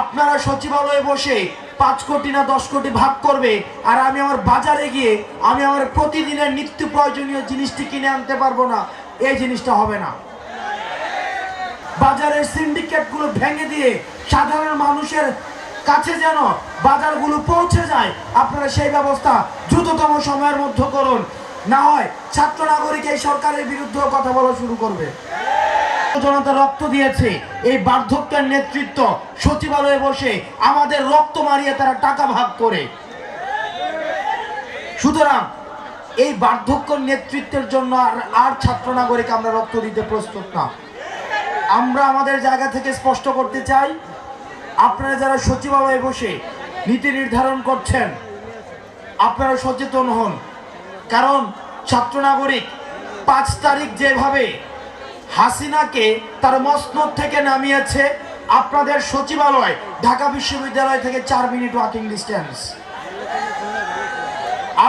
আপনারা সচিবালয়ে বসে পাঁচ কোটি না দশ কোটি ভাগ করবে, আর আমি আমার বাজারে গিয়ে আমি আমার প্রতিদিনের নিত্য প্রয়োজনীয় জিনিসটি কিনে আনতে পারব না, এই জিনিসটা হবে না। বাজারের সিন্ডিকেটগুলো ভেঙে দিয়ে সাধারণ মানুষের কাছে যেন বাজারগুলো পৌঁছে যায়, আপনারা সেই ব্যবস্থা দ্রুততম সময়ের মধ্যে করুন। না হয় ছাত্র নাগরিক এই সরকারের বিরুদ্ধে কথা বলা শুরু করবে। জনতা রক্ত দিয়েছে, এই বার্ধক্যের নেতৃত্ব সচিবালয়ে বসে আমাদের রক্ত মারিয়ে তারা টাকা ভাগ করে। সুতরাং এই বার্ধক্য নেতৃত্বের জন্য আর আর ছাত্র নাগরিক আমরা রক্ত দিতে প্রস্তুত না। আমরা আমাদের জায়গা থেকে স্পষ্ট করতে চাই, আপনারা যারা সচিবালয়ে বসে নীতি নির্ধারণ করছেন, আপনারা সচেতন হন। কারণ ছাত্র নাগরিক পাঁচ তারিখ যেভাবে হাসিনাকে তার মসনদ থেকে নামিয়েছে আপনাদের সচিবালয়, ঢাকা বিশ্ববিদ্যালয় থেকে চার মিনিট ওয়াকিং ডিস্টেন্স।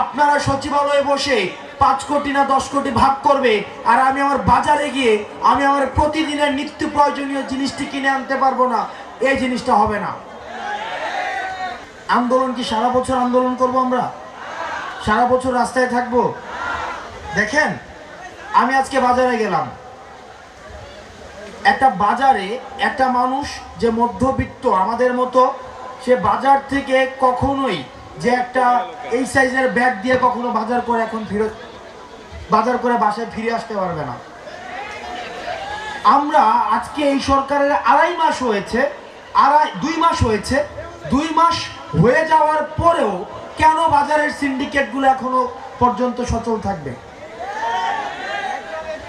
আপনারা সচিবালয়ে বসে পাঁচ কোটি না দশ কোটি ভাগ করবে, আর আমি আমার বাজারে গিয়ে আমি আমার প্রতিদিনের নিত্য প্রয়োজনীয় জিনিসটি কিনে আনতে পারব না, এই জিনিসটা হবে না। আন্দোলন কি সারা বছর আন্দোলন করব আমরা? সারা বছর রাস্তায় থাকব? দেখেন, আমি আজকে বাজারে গেলাম। একটা বাজারে একটা মানুষ যে মধ্যবিত্ত আমাদের মতো, সে বাজার থেকে কখনোই যে একটা এই সাইজের ব্যাগ দিয়ে কখনো বাজার করে এখন ফিরত, বাজার করে বাসায় ফিরে আসতে পারবে না। আমরা আজকে এই সরকারের আড়াই মাস হয়েছে, আড়াই, দুই মাস হয়েছে, দুই মাস হয়ে যাওয়ার পরেও কেন বাজারের সিন্ডিকেটগুলো এখনও পর্যন্ত সচল থাকবে?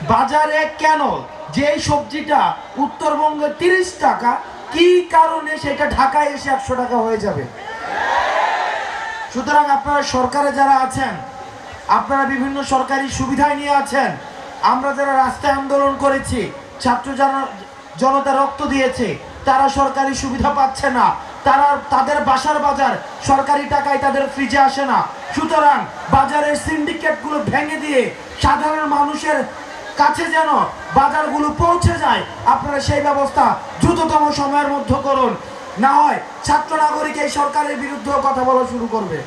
বাজারে কেন? যে সবজিটা উত্তরবঙ্গে তিরিশ টাকা, কি কারণে সেটা ঢাকায় এসে একশো টাকা হয়ে যাবে? সুতরাং আপনারা সরকারে যারা আছেন, আপনারা বিভিন্ন সরকারি সুবিধায় নিয়ে আছেন, আমরা যারা রাস্তায় আন্দোলন করেছি, ছাত্র জন- জনতা রক্ত দিয়েছে, তারা সরকারি সুবিধা পাচ্ছে না, তারা তাদের বাসার বাজার সরকারি টাকায় তাদের ফ্রিজে আসে না। সুতরাং বাজারের সিন্ডিকেটগুলো ভেঙে দিয়ে সাধারণ মানুষের কাছে যেন বাজারগুলো পৌঁছে যায়, আপনারা সেই ব্যবস্থা দ্রুততম সময়ের মধ্যে করুন। না হয় ছাত্র নাগরিক এই সরকারের বিরুদ্ধেও কথা বলা শুরু করবে।